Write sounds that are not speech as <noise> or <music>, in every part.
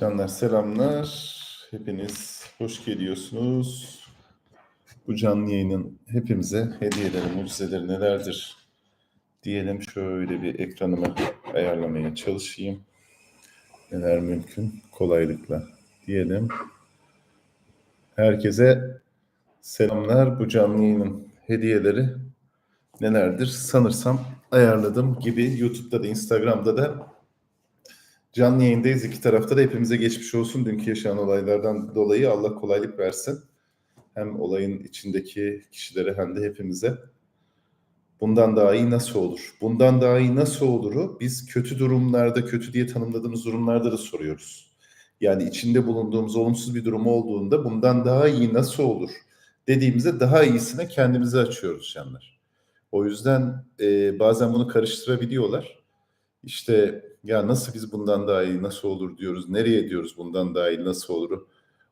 Canlar selamlar. Hepiniz hoş geliyorsunuz. Bu canlı yayının hepimize hediyeleri, mucizeleri nelerdir diyelim. Şöyle bir ekranımı ayarlamaya çalışayım. Neler mümkün kolaylıkla diyelim. Herkese selamlar. Bu canlı yayının hediyeleri nelerdir? Sanırsam ayarladım gibi YouTube'da da Instagram'da da Canlı yayındayız. İki tarafta da hepimize geçmiş olsun. Dünkü yaşanan olaylardan dolayı Allah kolaylık versin. Hem olayın içindeki kişilere hem de hepimize. Bundan daha iyi nasıl olur? Bundan daha iyi nasıl oluru biz kötü durumlarda, kötü diye tanımladığımız durumlarda da soruyoruz. Yani içinde bulunduğumuz olumsuz bir durum olduğunda bundan daha iyi nasıl olur dediğimizde daha iyisine kendimizi açıyoruz canlar. O yüzden e, bazen bunu karıştırabiliyorlar. İşte ya nasıl biz bundan daha iyi nasıl olur diyoruz. Nereye diyoruz bundan daha iyi nasıl olur.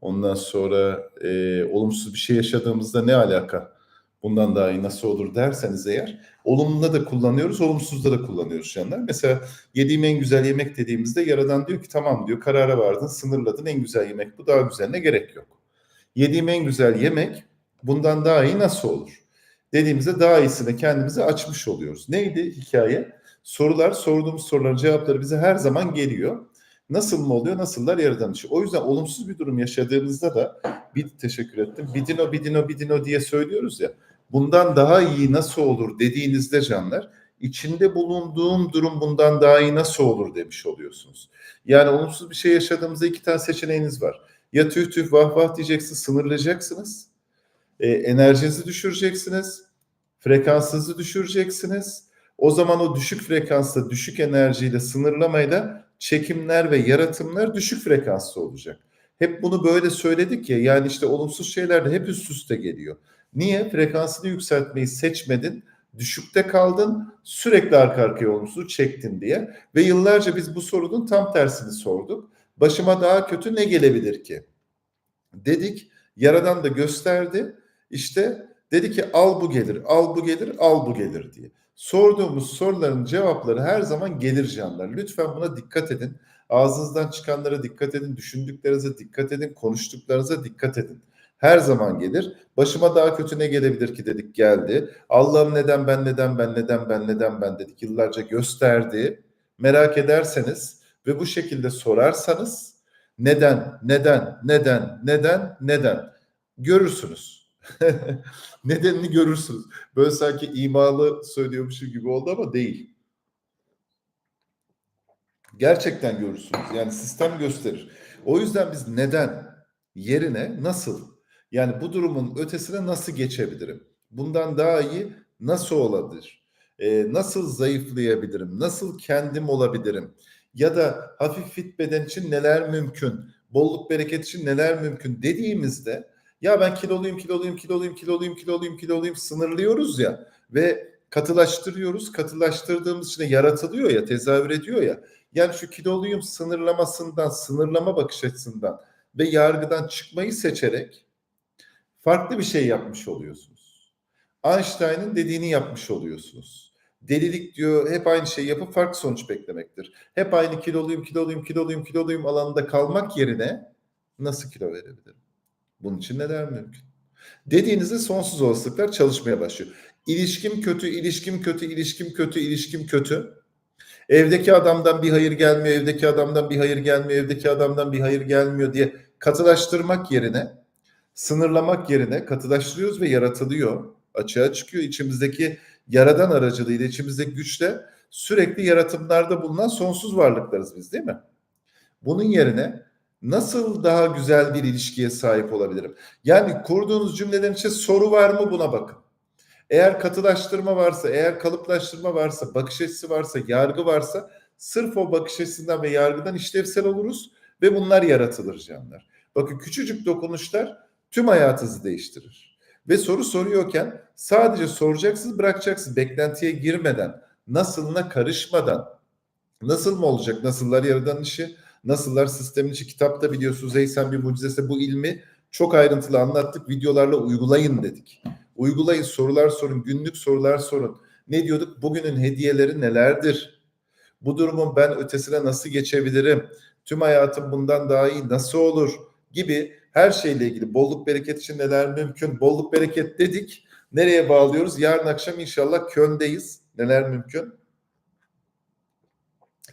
Ondan sonra e, olumsuz bir şey yaşadığımızda ne alaka? Bundan daha iyi nasıl olur derseniz eğer olumluda da kullanıyoruz, olumsuzda da kullanıyoruz canlar. Mesela yediğim en güzel yemek dediğimizde yaradan diyor ki tamam diyor karara vardın, sınırladın en güzel yemek bu daha güzeline gerek yok. Yediğim en güzel yemek bundan daha iyi nasıl olur? Dediğimizde daha iyisini kendimize açmış oluyoruz. Neydi hikaye? Sorular, sorduğumuz soruların cevapları bize her zaman geliyor. Nasıl mı oluyor? Nasıllar yaradan işi. O yüzden olumsuz bir durum yaşadığımızda da bir teşekkür ettim. Bidino, bidino, bidino diye söylüyoruz ya. Bundan daha iyi nasıl olur dediğinizde canlar içinde bulunduğum durum bundan daha iyi nasıl olur demiş oluyorsunuz. Yani olumsuz bir şey yaşadığımızda iki tane seçeneğiniz var. Ya tüh tüh vah vah diyeceksiniz, sınırlayacaksınız. E, enerjinizi düşüreceksiniz. Frekansınızı düşüreceksiniz o zaman o düşük frekansla, düşük enerjiyle sınırlamayla çekimler ve yaratımlar düşük frekanslı olacak. Hep bunu böyle söyledik ya yani işte olumsuz şeyler de hep üst üste geliyor. Niye? Frekansını yükseltmeyi seçmedin, düşükte kaldın, sürekli arka arkaya olumsuz çektin diye. Ve yıllarca biz bu sorunun tam tersini sorduk. Başıma daha kötü ne gelebilir ki? Dedik, yaradan da gösterdi. İşte dedi ki al bu gelir, al bu gelir, al bu gelir diye sorduğumuz soruların cevapları her zaman gelir canlar. Lütfen buna dikkat edin. Ağzınızdan çıkanlara dikkat edin, düşündüklerinize dikkat edin, konuştuklarınıza dikkat edin. Her zaman gelir. Başıma daha kötü ne gelebilir ki dedik geldi. Allah'ım neden ben neden ben neden ben neden ben dedik yıllarca gösterdi. Merak ederseniz ve bu şekilde sorarsanız neden neden neden neden neden görürsünüz. <laughs> Nedenini görürsünüz. Böyle sanki imalı söylüyormuşum gibi oldu ama değil. Gerçekten görürsünüz. Yani sistem gösterir. O yüzden biz neden yerine nasıl yani bu durumun ötesine nasıl geçebilirim? Bundan daha iyi nasıl olabilir? Ee, nasıl zayıflayabilirim? Nasıl kendim olabilirim? Ya da hafif fit beden için neler mümkün? Bolluk bereket için neler mümkün dediğimizde ya ben kiloluyum, kiloluyum, kiloluyum, kiloluyum, kiloluyum, kiloluyum sınırlıyoruz ya ve katılaştırıyoruz. Katılaştırdığımız için yaratılıyor ya, tezahür ediyor ya. Yani şu kiloluyum sınırlamasından, sınırlama bakış açısından ve yargıdan çıkmayı seçerek farklı bir şey yapmış oluyorsunuz. Einstein'ın dediğini yapmış oluyorsunuz. Delilik diyor hep aynı şeyi yapıp farklı sonuç beklemektir. Hep aynı kiloluyum, kiloluyum, kiloluyum, kiloluyum alanında kalmak yerine nasıl kilo verebilirim? Bunun için neler mümkün? Dediğinizde sonsuz olasılıklar çalışmaya başlıyor. İlişkim kötü, ilişkim kötü, ilişkim kötü, ilişkim kötü. Evdeki adamdan bir hayır gelmiyor, evdeki adamdan bir hayır gelmiyor, evdeki adamdan bir hayır gelmiyor diye katılaştırmak yerine, sınırlamak yerine katılaştırıyoruz ve yaratılıyor. Açığa çıkıyor. içimizdeki yaradan aracılığıyla, içimizdeki güçle sürekli yaratımlarda bulunan sonsuz varlıklarız biz değil mi? Bunun yerine nasıl daha güzel bir ilişkiye sahip olabilirim? Yani kurduğunuz cümlelerin içinde soru var mı buna bakın. Eğer katılaştırma varsa, eğer kalıplaştırma varsa, bakış açısı varsa, yargı varsa sırf o bakış açısından ve yargıdan işlevsel oluruz ve bunlar yaratılır canlar. Bakın küçücük dokunuşlar tüm hayatınızı değiştirir. Ve soru soruyorken sadece soracaksınız, bırakacaksınız beklentiye girmeden, nasılına karışmadan. Nasıl mı olacak? Nasıllar yaradan işi? Nasıllar sistemin içi kitapta biliyorsunuz Eysen bir mucizesi bu ilmi çok ayrıntılı anlattık. Videolarla uygulayın dedik. Uygulayın sorular sorun günlük sorular sorun. Ne diyorduk? Bugünün hediyeleri nelerdir? Bu durumun ben ötesine nasıl geçebilirim? Tüm hayatım bundan daha iyi nasıl olur gibi her şeyle ilgili bolluk bereket için neler mümkün? Bolluk bereket dedik. Nereye bağlıyoruz? Yarın akşam inşallah Köln'deyiz. Neler mümkün?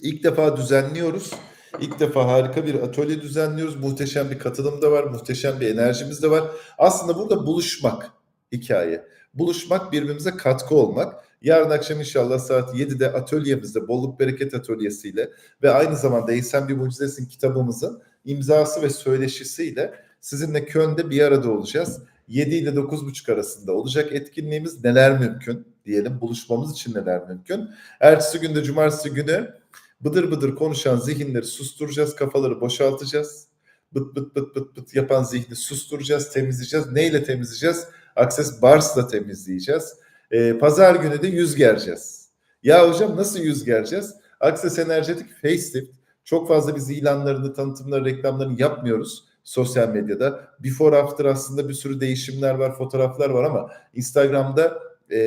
İlk defa düzenliyoruz. İlk defa harika bir atölye düzenliyoruz. Muhteşem bir katılım da var. Muhteşem bir enerjimiz de var. Aslında burada buluşmak hikaye. Buluşmak birbirimize katkı olmak. Yarın akşam inşallah saat 7'de atölyemizde bolluk bereket atölyesiyle ve aynı zamanda Eysen bir Mucizesin kitabımızın imzası ve söyleşisiyle sizinle Köln'de bir arada olacağız. 7 ile 9.30 arasında olacak etkinliğimiz neler mümkün diyelim buluşmamız için neler mümkün. Ertesi günde cumartesi günü bıdır bıdır konuşan zihinleri susturacağız, kafaları boşaltacağız. Bıt bıt bıt bıt bıt yapan zihni susturacağız, temizleyeceğiz. Neyle temizleyeceğiz? Access Bars'la temizleyeceğiz. Ee, Pazar günü de yüz gereceğiz. Ya hocam nasıl yüz gereceğiz? Access Energetik Facelift. Çok fazla biz ilanlarını, tanıtımları, reklamlarını yapmıyoruz sosyal medyada. Before after aslında bir sürü değişimler var, fotoğraflar var ama Instagram'da e,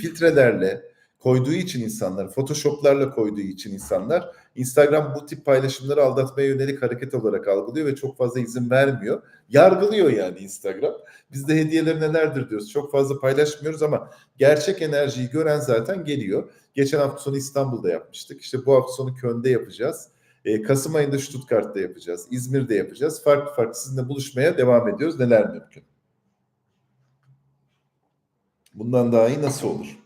filtrelerle koyduğu için insanlar, photoshoplarla koyduğu için insanlar Instagram bu tip paylaşımları aldatmaya yönelik hareket olarak algılıyor ve çok fazla izin vermiyor. Yargılıyor yani Instagram. Biz de hediyeler nelerdir diyoruz. Çok fazla paylaşmıyoruz ama gerçek enerjiyi gören zaten geliyor. Geçen hafta sonu İstanbul'da yapmıştık. İşte bu hafta sonu Köln'de yapacağız. E, Kasım ayında Stuttgart'ta yapacağız. İzmir'de yapacağız. Farklı farklı sizinle buluşmaya devam ediyoruz. Neler mümkün? Bundan daha iyi nasıl olur?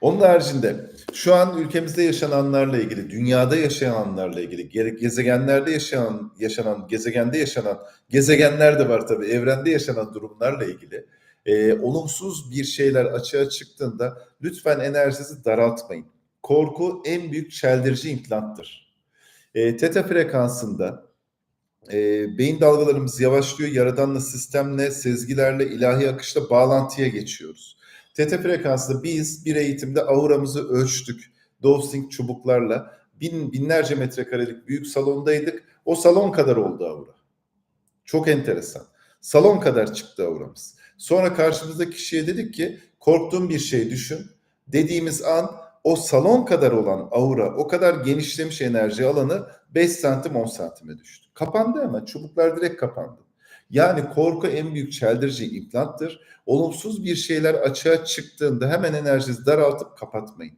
Onun haricinde şu an ülkemizde yaşananlarla ilgili, dünyada yaşayanlarla ilgili, gerek gezegenlerde yaşanan, yaşanan, gezegende yaşanan, gezegenler de var tabii, evrende yaşanan durumlarla ilgili e, olumsuz bir şeyler açığa çıktığında lütfen enerjinizi daraltmayın. Korku en büyük çeldirici implanttır. E, teta frekansında e, beyin dalgalarımız yavaşlıyor, yaradanla, sistemle, sezgilerle, ilahi akışla bağlantıya geçiyoruz. Teta frekansında biz bir eğitimde auramızı ölçtük. Dowsing çubuklarla bin, binlerce metrekarelik büyük salondaydık. O salon kadar oldu aura. Çok enteresan. Salon kadar çıktı auramız. Sonra karşımızdaki kişiye dedik ki korktuğun bir şey düşün. Dediğimiz an o salon kadar olan aura, o kadar genişlemiş enerji alanı 5 santim 10 santime düştü. Kapandı hemen. Çubuklar direkt kapandı. Yani korku en büyük çeldirici implanttır. Olumsuz bir şeyler açığa çıktığında hemen enerjinizi daraltıp kapatmayın.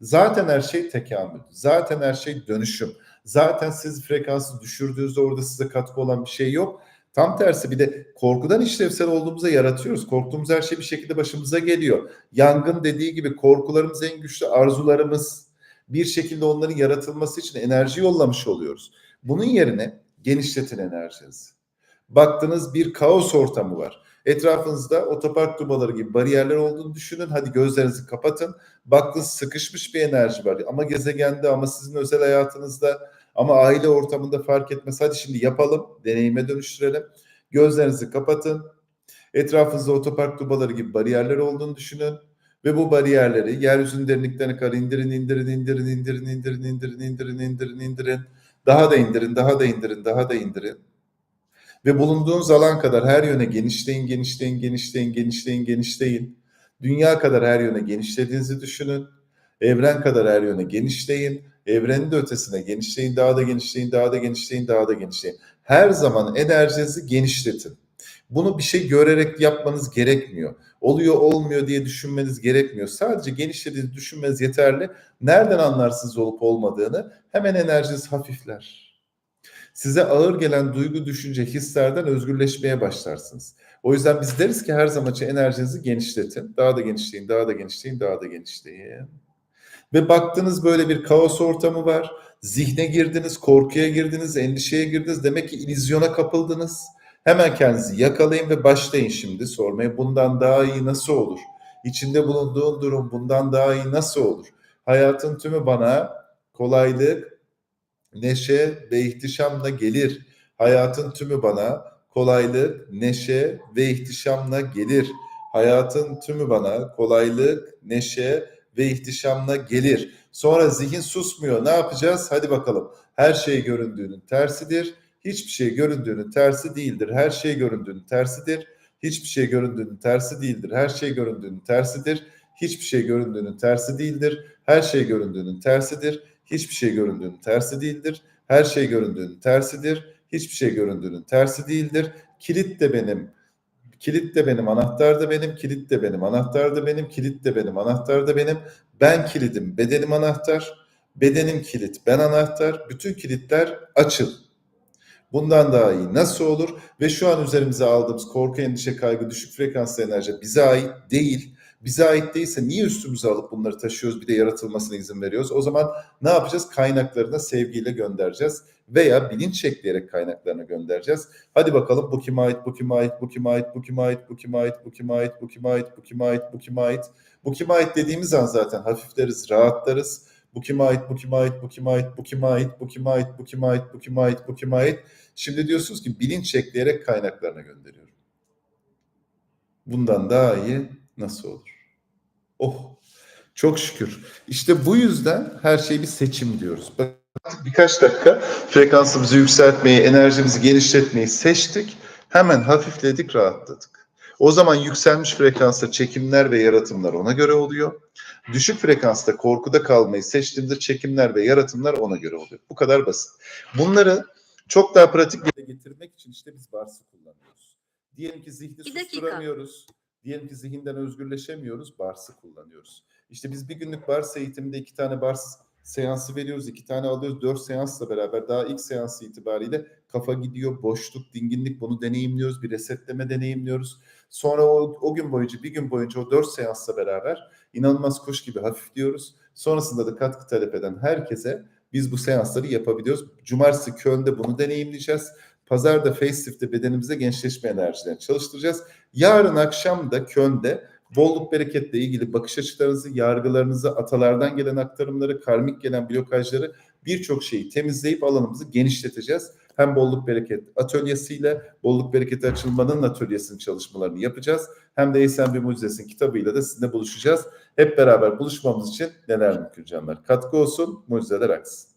Zaten her şey tekamül. Zaten her şey dönüşüm. Zaten siz frekansı düşürdüğünüzde orada size katkı olan bir şey yok. Tam tersi bir de korkudan işlevsel olduğumuza yaratıyoruz. Korktuğumuz her şey bir şekilde başımıza geliyor. Yangın dediği gibi korkularımız en güçlü arzularımız. Bir şekilde onların yaratılması için enerji yollamış oluyoruz. Bunun yerine genişletin enerjinizi. Baktınız bir kaos ortamı var. Etrafınızda otopark dubaları gibi bariyerler olduğunu düşünün. Hadi gözlerinizi kapatın. Baktınız sıkışmış bir enerji var. Ama gezegende ama sizin özel hayatınızda ama aile ortamında fark etmez. Hadi şimdi yapalım. Deneyime dönüştürelim. Gözlerinizi kapatın. Etrafınızda otopark dubaları gibi bariyerler olduğunu düşünün. Ve bu bariyerleri yeryüzünün derinliklerine kadar indirin, indirin, indirin, indirin, indirin, indirin, indirin, indirin, indirin. Daha da indirin, daha da indirin, daha da indirin. Ve bulunduğunuz alan kadar her yöne genişleyin, genişleyin, genişleyin, genişleyin, genişleyin. Dünya kadar her yöne genişlediğinizi düşünün. Evren kadar her yöne genişleyin. Evrenin de ötesine genişleyin, daha da genişleyin, daha da genişleyin, daha da genişleyin. Her zaman enerjinizi genişletin. Bunu bir şey görerek yapmanız gerekmiyor. Oluyor olmuyor diye düşünmeniz gerekmiyor. Sadece genişlediğinizi düşünmeniz yeterli. Nereden anlarsınız olup olmadığını? Hemen enerjiniz hafifler size ağır gelen duygu, düşünce, hislerden özgürleşmeye başlarsınız. O yüzden biz deriz ki her zaman için enerjinizi genişletin. Daha da genişleyin, daha da genişleyin, daha da genişleyin. Ve baktınız böyle bir kaos ortamı var. Zihne girdiniz, korkuya girdiniz, endişeye girdiniz. Demek ki ilizyona kapıldınız. Hemen kendinizi yakalayın ve başlayın şimdi sormaya. Bundan daha iyi nasıl olur? İçinde bulunduğun durum bundan daha iyi nasıl olur? Hayatın tümü bana kolaylık, neşe ve ihtişamla gelir. Hayatın tümü bana kolaylık, neşe ve ihtişamla gelir. Hayatın tümü bana kolaylık, neşe ve ihtişamla gelir. Sonra zihin susmuyor. Ne yapacağız? Hadi bakalım. Her şey göründüğünün tersidir. Hiçbir şey göründüğünün tersi değildir. Her şey göründüğünün tersidir. Hiçbir şey göründüğünün tersi değildir. Her şey göründüğünün tersidir. Hiçbir şey göründüğünün tersi değildir. Her şey göründüğünün tersidir hiçbir şey göründüğünün tersi değildir. Her şey göründüğünün tersidir. Hiçbir şey göründüğünün tersi değildir. Kilit de benim, kilit de benim, anahtar da benim, kilit de benim, anahtar da benim, kilit de benim, anahtar da benim. Ben kilidim, bedenim anahtar, bedenim kilit, ben anahtar. Bütün kilitler açıl. Bundan daha iyi nasıl olur? Ve şu an üzerimize aldığımız korku, endişe, kaygı, düşük frekanslı enerji bize ait değil. Bize ait değilse niye üstümüze alıp bunları taşıyoruz bir de yaratılmasına izin veriyoruz? O zaman ne yapacağız? Kaynaklarına sevgiyle göndereceğiz veya bilinç ekleyerek kaynaklarına göndereceğiz. Hadi bakalım bu kime ait, bu kime ait, bu kime ait, bu kime ait, bu kime ait, bu kime ait, bu kime ait, bu kime ait, bu kime ait. Bu kime ait dediğimiz an zaten hafifleriz, rahatlarız. Bu kime ait, bu kime ait, bu kime ait, bu kime ait, bu kime ait, bu kime ait, bu kime ait, bu kime ait. Şimdi diyorsunuz ki bilinç ekleyerek kaynaklarına gönderiyorum. Bundan daha iyi nasıl olur? Oh çok şükür. İşte bu yüzden her şey bir seçim diyoruz. Birkaç dakika frekansımızı yükseltmeyi, enerjimizi genişletmeyi seçtik. Hemen hafifledik, rahatladık. O zaman yükselmiş frekansta çekimler ve yaratımlar ona göre oluyor. Düşük frekansta korkuda kalmayı seçtiğimde çekimler ve yaratımlar ona göre oluyor. Bu kadar basit. Bunları çok daha pratik bir getirmek için işte biz Bars'ı kullanıyoruz. Diyelim ki zihni Bir dakika. Diyelim ki zihinden özgürleşemiyoruz. Bars'ı kullanıyoruz. İşte biz bir günlük Bars eğitiminde iki tane Bars seansı veriyoruz. iki tane alıyoruz. Dört seansla beraber daha ilk seans itibariyle kafa gidiyor. Boşluk, dinginlik bunu deneyimliyoruz. Bir resetleme deneyimliyoruz. Sonra o, o gün boyunca bir gün boyunca o dört seansla beraber inanılmaz kuş gibi hafifliyoruz. Sonrasında da katkı talep eden herkese biz bu seansları yapabiliyoruz. Cumartesi Köln'de bunu deneyimleyeceğiz. Pazarda Facelif'te bedenimize gençleşme enerjilerini çalıştıracağız. Yarın akşam da Köln'de bolluk bereketle ilgili bakış açılarınızı, yargılarınızı, atalardan gelen aktarımları, karmik gelen blokajları birçok şeyi temizleyip alanımızı genişleteceğiz. Hem bolluk bereket atölyesiyle bolluk bereketi açılmanın atölyesinin çalışmalarını yapacağız. Hem de Eysen bir Mucizes'in kitabıyla da sizinle buluşacağız. Hep beraber buluşmamız için neler mümkün canlar. Katkı olsun, mucizeler aksın.